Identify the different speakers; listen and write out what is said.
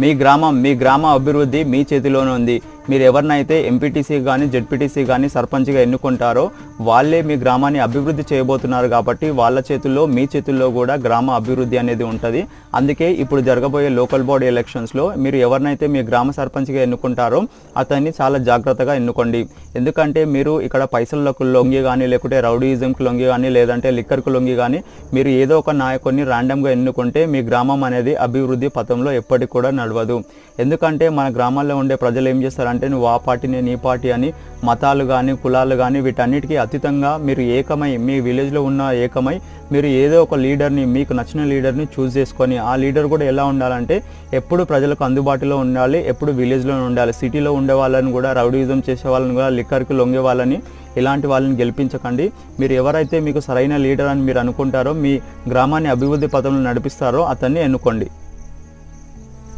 Speaker 1: మీ గ్రామం మీ గ్రామ అభివృద్ధి మీ చేతిలోనే ఉంది. మీరు ఎవరినైతే ఎంపీటీసీ కానీ జెడ్పీటీసీ కానీ సర్పంచ్గా ఎన్నుకుంటారో వాళ్ళే మీ గ్రామాన్ని అభివృద్ధి చేయబోతున్నారు కాబట్టి వాళ్ళ చేతుల్లో మీ చేతుల్లో కూడా గ్రామ అభివృద్ధి అనేది ఉంటుంది. అందుకే ఇప్పుడు జరగబోయే లోకల్ బాడీ ఎలక్షన్స్లో మీరు ఎవరినైతే మీ గ్రామ సర్పంచ్గా ఎన్నుకుంటారో అతన్ని చాలా జాగ్రత్తగా ఎన్నుకోండి. ఎందుకంటే మీరు ఇక్కడ పైసలకు లొంగి కానీ లేకుంటే రౌడీయిజంకి లొంగి కానీ లేదంటే లిక్కర్కు లొంగి కానీ మీరు ఏదో ఒక నాయకుడిని ర్యాండమ్గా ఎన్నుకుంటే మీ గ్రామం అనేది అభివృద్ధి పథంలో ఎప్పటికి కూడా నడవదు. ఎందుకంటే మన గ్రామాల్లో ఉండే ప్రజలు ఏం చేస్తారంటే అంటే నువ్వు ఆ పార్టీ నేను ఈ పార్టీ అని మతాలు కానీ కులాలు కానీ వీటన్నిటికీ అతీతంగా మీరు ఏకమై మీ విలేజ్లో ఉన్న ఏకమై మీరు ఏదో ఒక లీడర్ని మీకు నచ్చిన లీడర్ని చూస్ చేసుకొని ఆ లీడర్ కూడా ఎలా ఉండాలంటే ఎప్పుడు ప్రజలకు అందుబాటులో ఉండాలి ఎప్పుడు విలేజ్లో ఉండాలి సిటీలో ఉండే వాళ్ళని కూడా రౌడీజం చేసే వాళ్ళని కూడా లిక్కర్కి లొంగే వాళ్ళని ఇలాంటి వాళ్ళని గెలిపించకండి. మీరు ఎవరైతే మీకు సరైన లీడర్ అని మీరు అనుకుంటారో మీ గ్రామాన్ని అభివృద్ధి పథంలో నడిపిస్తారో అతన్ని ఎన్నుకోండి.